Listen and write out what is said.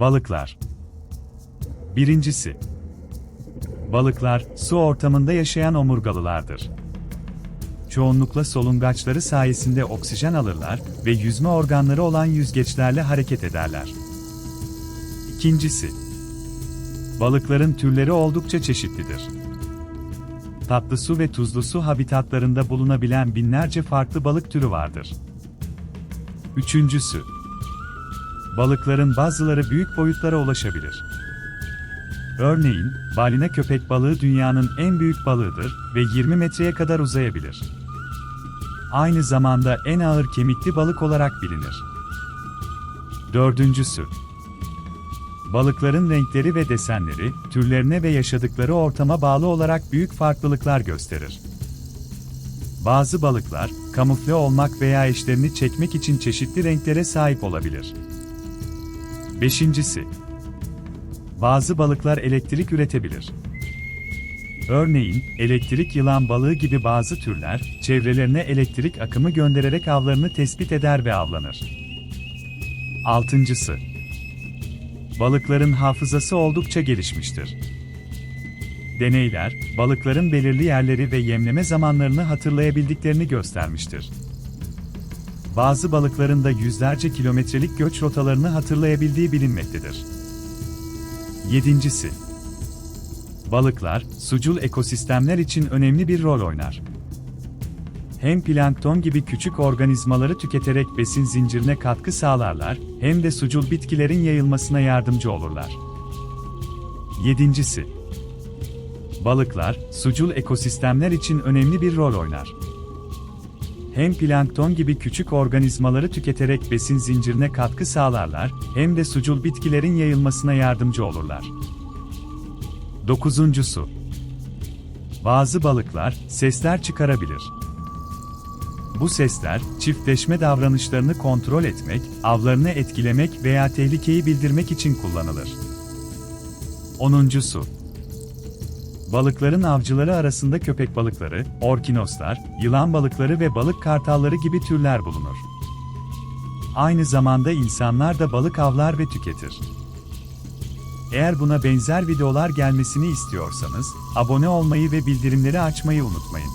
Balıklar Birincisi Balıklar, su ortamında yaşayan omurgalılardır. Çoğunlukla solungaçları sayesinde oksijen alırlar ve yüzme organları olan yüzgeçlerle hareket ederler. İkincisi Balıkların türleri oldukça çeşitlidir. Tatlı su ve tuzlu su habitatlarında bulunabilen binlerce farklı balık türü vardır. Üçüncüsü Balıkların bazıları büyük boyutlara ulaşabilir. Örneğin, balina köpek balığı dünyanın en büyük balığıdır ve 20 metreye kadar uzayabilir. Aynı zamanda en ağır kemikli balık olarak bilinir. Dördüncüsü Balıkların renkleri ve desenleri, türlerine ve yaşadıkları ortama bağlı olarak büyük farklılıklar gösterir. Bazı balıklar, kamufle olmak veya eşlerini çekmek için çeşitli renklere sahip olabilir. Beşincisi, bazı balıklar elektrik üretebilir. Örneğin, elektrik yılan balığı gibi bazı türler, çevrelerine elektrik akımı göndererek avlarını tespit eder ve avlanır. Altıncısı, balıkların hafızası oldukça gelişmiştir. Deneyler, balıkların belirli yerleri ve yemleme zamanlarını hatırlayabildiklerini göstermiştir. Bazı balıkların da yüzlerce kilometrelik göç rotalarını hatırlayabildiği bilinmektedir. Yedincisi, Balıklar, sucul ekosistemler için önemli bir rol oynar. Hem plankton gibi küçük organizmaları tüketerek besin zincirine katkı sağlarlar, hem de sucul bitkilerin yayılmasına yardımcı olurlar. Yedincisi, Balıklar, sucul ekosistemler için önemli bir rol oynar. Hem plankton gibi küçük organizmaları tüketerek besin zincirine katkı sağlarlar, hem de sucul bitkilerin yayılmasına yardımcı olurlar. Dokuzuncusu. Bazı balıklar sesler çıkarabilir. Bu sesler çiftleşme davranışlarını kontrol etmek, avlarını etkilemek veya tehlikeyi bildirmek için kullanılır. Onuncusu. Balıkların avcıları arasında köpek balıkları, orkinoslar, yılan balıkları ve balık kartalları gibi türler bulunur. Aynı zamanda insanlar da balık avlar ve tüketir. Eğer buna benzer videolar gelmesini istiyorsanız, abone olmayı ve bildirimleri açmayı unutmayın.